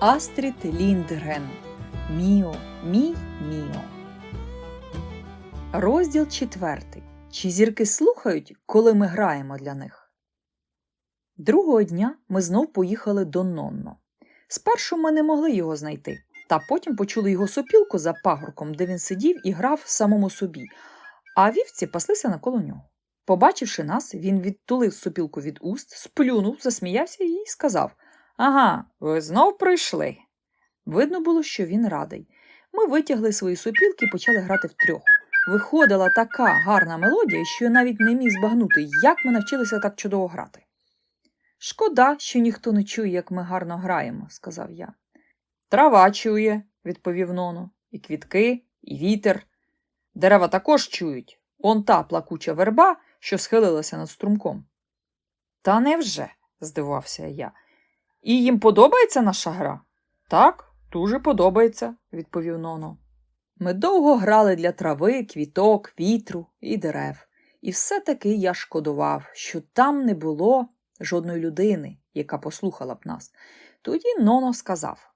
Астрід Ліндгрен. Міо, мій Міо. Розділ четвертий. Чи зірки слухають, коли ми граємо для них? Другого дня ми знов поїхали до Нонно. Спершу ми не могли його знайти, та потім почули його сопілку за пагорком, де він сидів і грав самому собі, а вівці паслися навколо нього. Побачивши нас, він відтулив сопілку від уст, сплюнув, засміявся і сказав Ага, ви знов прийшли. Видно було, що він радий. Ми витягли свої сопілки і почали грати втрьох. Виходила така гарна мелодія, що я навіть не міг збагнути, як ми навчилися так чудово грати. Шкода, що ніхто не чує, як ми гарно граємо, сказав я. Трава чує, відповів Ноно, і квітки, і вітер. Дерева також чують. Он та плакуча верба, що схилилася над струмком. Та невже? здивувався я. І їм подобається наша гра? Так, дуже подобається, відповів Ноно. Ми довго грали для трави, квіток, вітру і дерев. І все-таки я шкодував, що там не було жодної людини, яка послухала б нас. Тоді Ноно сказав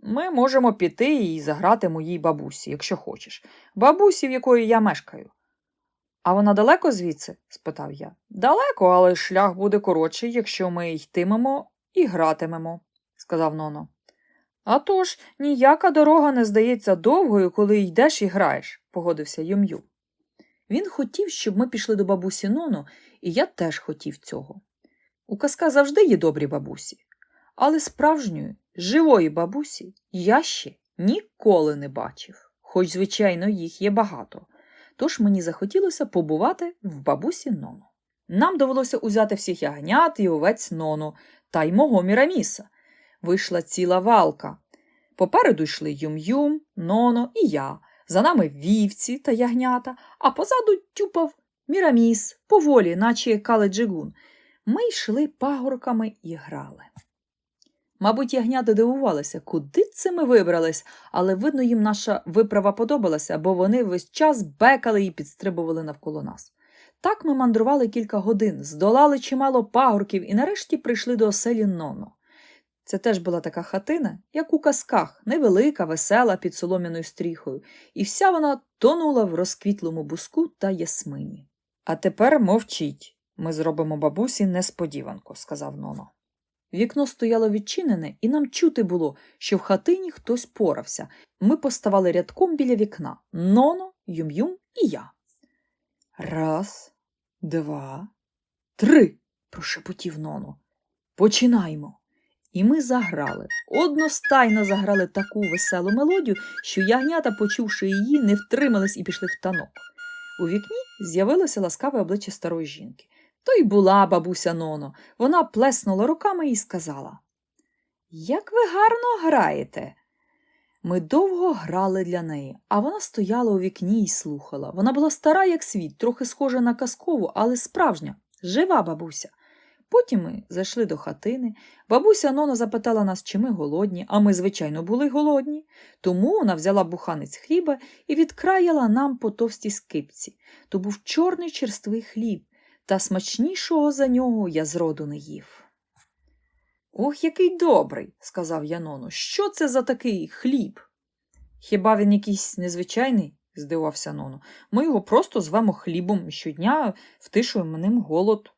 Ми можемо піти і заграти моїй бабусі, якщо хочеш, бабусі, в якої я мешкаю. А вона далеко звідси? спитав я. Далеко, але шлях буде коротший, якщо ми йтимемо і гратимемо, сказав Ноно. «А тож, ніяка дорога не здається довгою, коли йдеш і граєш, погодився Юм'ю. Він хотів, щоб ми пішли до бабусі Ноно, і я теж хотів цього. У казках завжди є добрі бабусі, але справжньої, живої бабусі я ще ніколи не бачив, хоч, звичайно, їх є багато. Тож мені захотілося побувати в бабусі Ноно. Нам довелося узяти всіх ягнят і овець Ноно та й мого Міраміса. Вийшла ціла валка. Попереду йшли Юм-Юм, Ноно і я. За нами вівці та ягнята, а позаду тюпав Міраміс, поволі, наче кали джигун. Ми йшли пагорками і грали. Мабуть, ягнята дивувалися, куди це ми вибрались, але видно, їм наша виправа подобалася, бо вони весь час бекали і підстрибували навколо нас. Так ми мандрували кілька годин, здолали чимало пагорків і нарешті прийшли до оселі Ноно. Це теж була така хатина, як у казках, невелика, весела під солом'яною стріхою, і вся вона тонула в розквітлому буску та ясмині. А тепер мовчіть. Ми зробимо бабусі несподіванку, сказав Ноно. Вікно стояло відчинене, і нам чути було, що в хатині хтось порався. Ми поставали рядком біля вікна Ноно, Юм-Юм і я. Раз, два, три, прошепотів Ноно. Починаємо. І ми заграли. Одностайно заграли таку веселу мелодію, що ягнята, почувши її, не втримались і пішли в танок. У вікні з'явилося ласкаве обличчя старої жінки. То й була бабуся Ноно. Вона плеснула руками і сказала Як ви гарно граєте. Ми довго грали для неї, а вона стояла у вікні і слухала. Вона була стара, як світ, трохи схожа на казкову, але справжня, жива бабуся. Потім ми зайшли до хатини. Бабуся Нона запитала нас, чи ми голодні, а ми, звичайно, були голодні. Тому вона взяла буханець хліба і відкраяла нам по товстій скипці. То був чорний черствий хліб, та смачнішого за нього я зроду не їв. Ох, який добрий, сказав Яноно. Що це за такий хліб? Хіба він якийсь незвичайний? здивався Ноно. Ми його просто звемо хлібом і щодня втишуємо ним голод.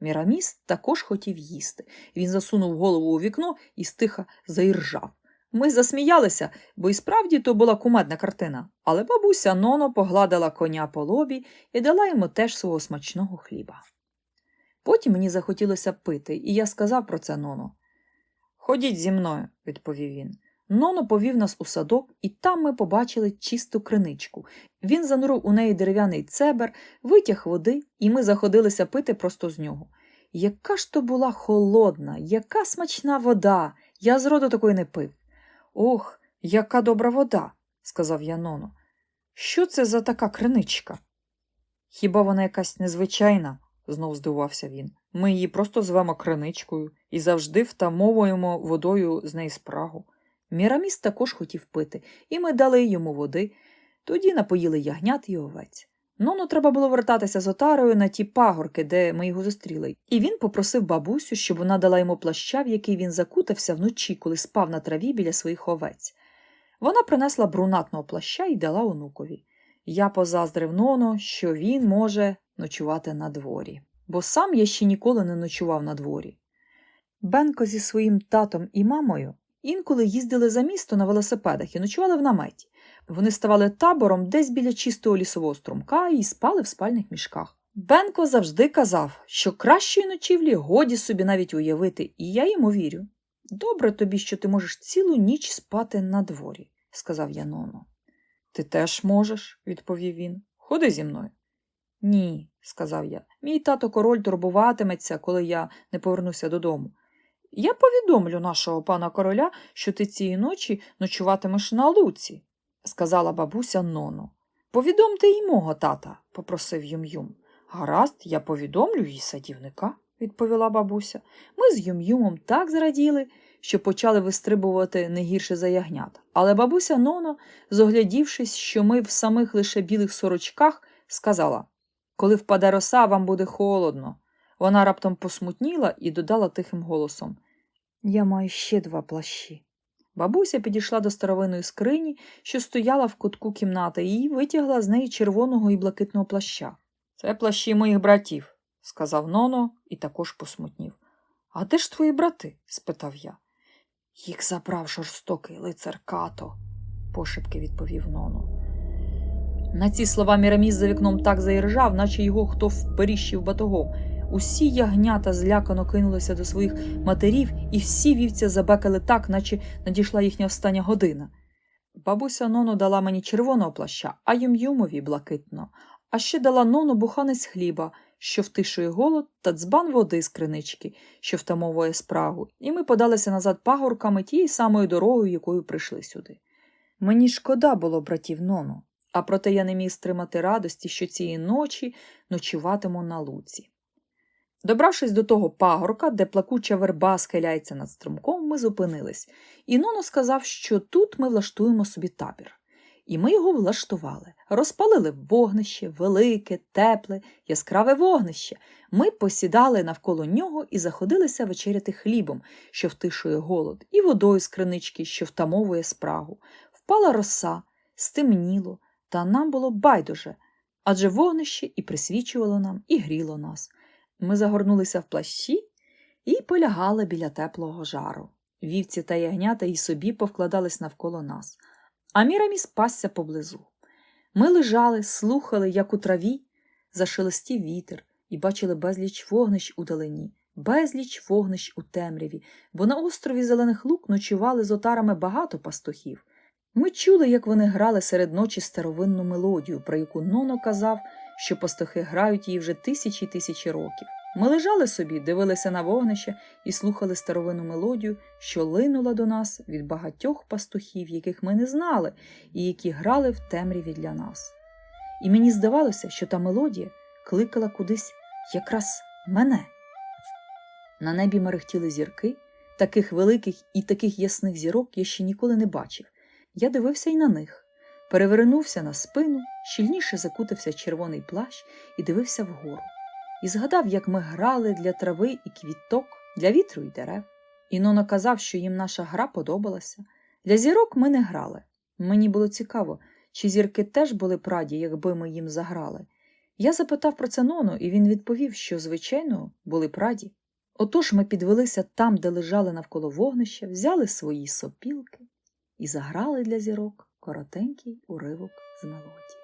Міраміс також хотів їсти. Він засунув голову у вікно і стиха заіржав. Ми засміялися, бо і справді то була кумедна картина, але бабуся Ноно погладила коня по лобі і дала йому теж свого смачного хліба. Потім мені захотілося пити, і я сказав про це Ноно. Ходіть зі мною, відповів він. Ноно повів нас у садок, і там ми побачили чисту криничку. Він занурив у неї дерев'яний цебер, витяг води, і ми заходилися пити просто з нього. Яка ж то була холодна, яка смачна вода! Я зроду такої не пив. Ох, яка добра вода, сказав я Ноно. Що це за така криничка? Хіба вона якась незвичайна? Знов здивувався він. Ми її просто звемо криничкою і завжди втамовуємо водою з неї спрагу. Міраміс також хотів пити, і ми дали йому води, тоді напоїли ягнят і овець. Нону треба було вертатися з отарою на ті пагорки, де ми його зустріли, і він попросив бабусю, щоб вона дала йому плаща, в який він закутався вночі, коли спав на траві біля своїх овець. Вона принесла брунатного плаща і дала онукові. Я позаздрив Ноно, що він може ночувати на дворі, бо сам я ще ніколи не ночував на дворі. Бенко зі своїм татом і мамою інколи їздили за місто на велосипедах і ночували в наметі. Вони ставали табором десь біля чистого лісового струмка і спали в спальних мішках. Бенко завжди казав, що кращої ночівлі годі собі навіть уявити, і я йому вірю. Добре тобі, що ти можеш цілу ніч спати на дворі, сказав я Ноно. Ти теж можеш, відповів він. Ходи зі мною. Ні, сказав я. Мій тато король турбуватиметься, коли я не повернуся додому. Я повідомлю нашого пана короля, що ти цієї ночі ночуватимеш на луці, сказала бабуся Ноно. Повідомте й мого тата, попросив Юм-Юм. Гаразд, я повідомлю їй садівника, відповіла бабуся. Ми з Юм-Юмом так зраділи, що почали вистрибувати не гірше за ягнят. Але бабуся Ноно, зоглядівшись, що ми в самих лише білих сорочках, сказала Коли впаде роса, вам буде холодно. Вона раптом посмутніла і додала тихим голосом Я маю ще два плащі. Бабуся підійшла до старовинної скрині, що стояла в кутку кімнати, і витягла з неї червоного і блакитного плаща. Це плащі моїх братів, сказав Ноно і також посмутнів. А де ж твої брати? спитав я. Їх забрав жорстокий лицар Като, пошепки відповів Ноно. На ці слова Міраміс за вікном так заіржав, наче його хто вперіщив батогом. Усі ягнята злякано кинулися до своїх матерів, і всі вівці забекали так, наче надійшла їхня остання година. Бабуся Ноно дала мені червоного плаща, а Юм-Юмові блакитно, а ще дала Нону буханець хліба, що втишує голод, та дзбан води з кринички, що втамовує спрагу, і ми подалися назад пагорками тією самою дорогою, якою прийшли сюди. Мені шкода було братів Нону, а проте я не міг стримати радості, що цієї ночі ночуватиму на луці. Добравшись до того пагорка, де плакуча верба схиляється над струмком, ми зупинились, і Ноно сказав, що тут ми влаштуємо собі табір. І ми його влаштували, розпалили вогнище, велике, тепле, яскраве вогнище. Ми посідали навколо нього і заходилися вечеряти хлібом, що втишує голод, і водою з кринички, що втамовує спрагу. Впала роса, стемніло, та нам було байдуже, адже вогнище і присвічувало нам, і гріло нас. Ми загорнулися в плащі і полягали біля теплого жару. Вівці та ягнята і собі повкладались навколо нас, а Міраміс пасся поблизу. Ми лежали, слухали, як у траві зашелестів вітер, і бачили безліч вогнищ у далині, безліч вогнищ у темряві, бо на острові Зелених Лук ночували з отарами багато пастухів. Ми чули, як вони грали серед ночі старовинну мелодію, про яку Ноно казав, що пастухи грають її вже тисячі й тисячі років. Ми лежали собі, дивилися на вогнище і слухали старовинну мелодію, що линула до нас від багатьох пастухів, яких ми не знали, і які грали в темряві для нас. І мені здавалося, що та мелодія кликала кудись якраз мене. На небі мерехтіли зірки, таких великих і таких ясних зірок я ще ніколи не бачив. Я дивився й на них, перевернувся на спину, щільніше закутався червоний плащ і дивився вгору. І згадав, як ми грали для трави і квіток, для вітру і дерев. Іноно казав, що їм наша гра подобалася. Для зірок ми не грали. Мені було цікаво, чи зірки теж були б раді, якби ми їм заграли. Я запитав про це Нону, і він відповів, що, звичайно, були б раді. Отож ми підвелися там, де лежали навколо вогнища, взяли свої сопілки і заграли для зірок коротенький уривок з мелодії.